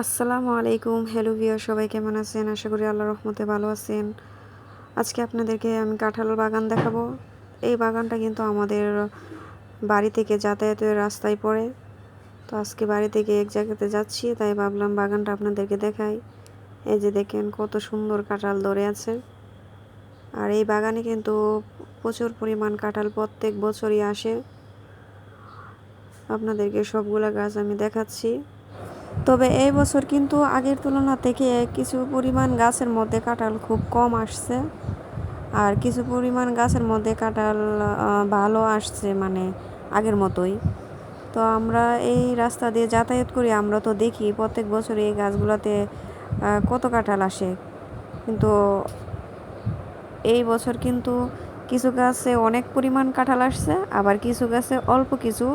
আসসালামু আলাইকুম। হ্যালো ভিও সবাই কেমন আছেন? আশা করি আল্লাহ রহমতে ভালো আছেন। আজকে আপনাদেরকে আমি কাঁঠাল বাগান দেখাবো। এই বাগানটা কিন্তু আমাদের বাড়ি থেকে যাতায়াতের রাস্তায় পড়ে। তো আজকে বাড়ি থেকে এক জায়গাতে যাচ্ছি, তাই ভাবলাম বাগানটা আপনাদেরকে দেখাই। এই যে দেখেন কত সুন্দর কাঁঠাল ধরে আছে। আর এই বাগানে কিন্তু প্রচুর পরিমাণ কাঁঠাল প্রত্যেক বছরই আসে। আপনাদেরকে সবগুলা গাছ আমি দেখাচ্ছি। তবে এই বছর কিন্তু আগের তুলনা থেকে কিছু পরিমাণ গাছের মধ্যে কাঁঠাল খুব কম আসছে। আর কিছু পরিমাণ গাছের মধ্যে কাঁঠাল ভালো আসছে মানে আগের মতোই। তো আমরা এই রাস্তা দিয়ে যাতায়াত করি, আমরা তো দেখি প্রত্যেক বছর এই গাছগুলোতে কত কাঁঠাল আসে। কিন্তু এই বছর কিন্তু কিছু গাছে অনেক পরিমাণ কাঁঠাল আসছে, আবার কিছু গাছে অল্প কিছু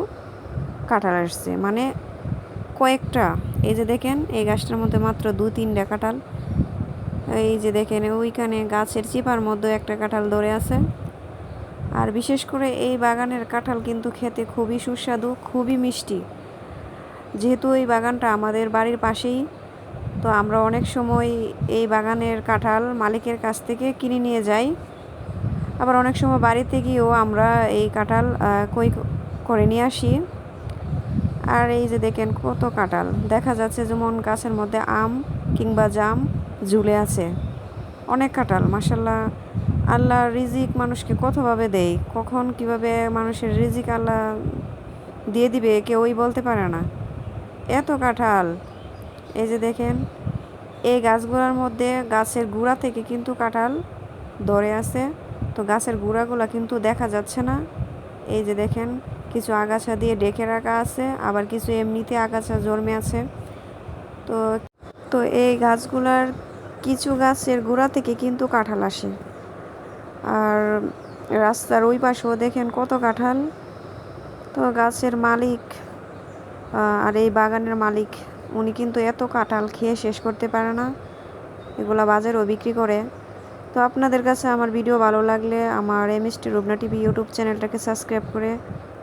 কাঁঠাল আসছে। মানে কয়েকটা, এই যে দেখেন, এই গাছটার মধ্যে মাত্র দু তিনটা কাঁঠাল। এই যে দেখেন, ওইখানে গাছের চিপার মধ্যে একটা কাঁঠাল ধরে আছে। আর বিশেষ করে এই বাগানের কাঁঠাল কিন্তু খেতে খুবই সুস্বাদু, খুবই মিষ্টি। যেহেতু এই বাগানটা আমাদের বাড়ির পাশেই, তো আমরা অনেক সময় এই বাগানের কাঁঠাল মালিকের কাছ থেকে কিনে নিয়ে যাই। আবার অনেক সময় বাড়িতে গিয়েও আমরা এই কাঁঠাল কই করে নিয়ে আসি। আর এই যে দেখেন কত কাঁঠাল। দেখা যাচ্ছে যেমন গাছের মধ্যে আম কিংবা জাম ঝুলে আছে। অনেক কাঁঠাল মাসাল্লাহ আল্লাহ রিজিক মানুষকে কতভাবে দেয়? কখন কীভাবে মানুষের রিজিক আল্লাহ দিয়ে দিবে, কেউই বলতে পারে না। এত কাঁঠাল। এই যে দেখেন, এই গাছগুলোর মধ্যে গাছের গুঁড়া থেকে কিন্তু কাঁঠাল ধরে আছে। তো গাছের গুঁড়াগুলো কিন্তু দেখা যাচ্ছে না। এই যে দেখেন কিছু আগাছা দিয়ে ডেকে রাখা আছে, আবার কিছু এমনিতে আগাছা জন্মে আছে। তো তো এই গাছগুলার কিছু গাছের গোড়া থেকে কিন্তু কাঁঠাল আসে। আর রাস্তার ওই পাশেও দেখেন কত কাঁঠাল। তো গাছের মালিক আর এই বাগানের মালিক, উনি কিন্তু এত কাঁঠাল খেয়ে শেষ করতে পারে না। এগুলা বাজারেও বিক্রি করে। তো আপনাদের কাছে আমার ভিডিও ভালো লাগলে আমার M S T Rubna TV YouTube চ্যানেলটাকে সাবস্ক্রাইব করে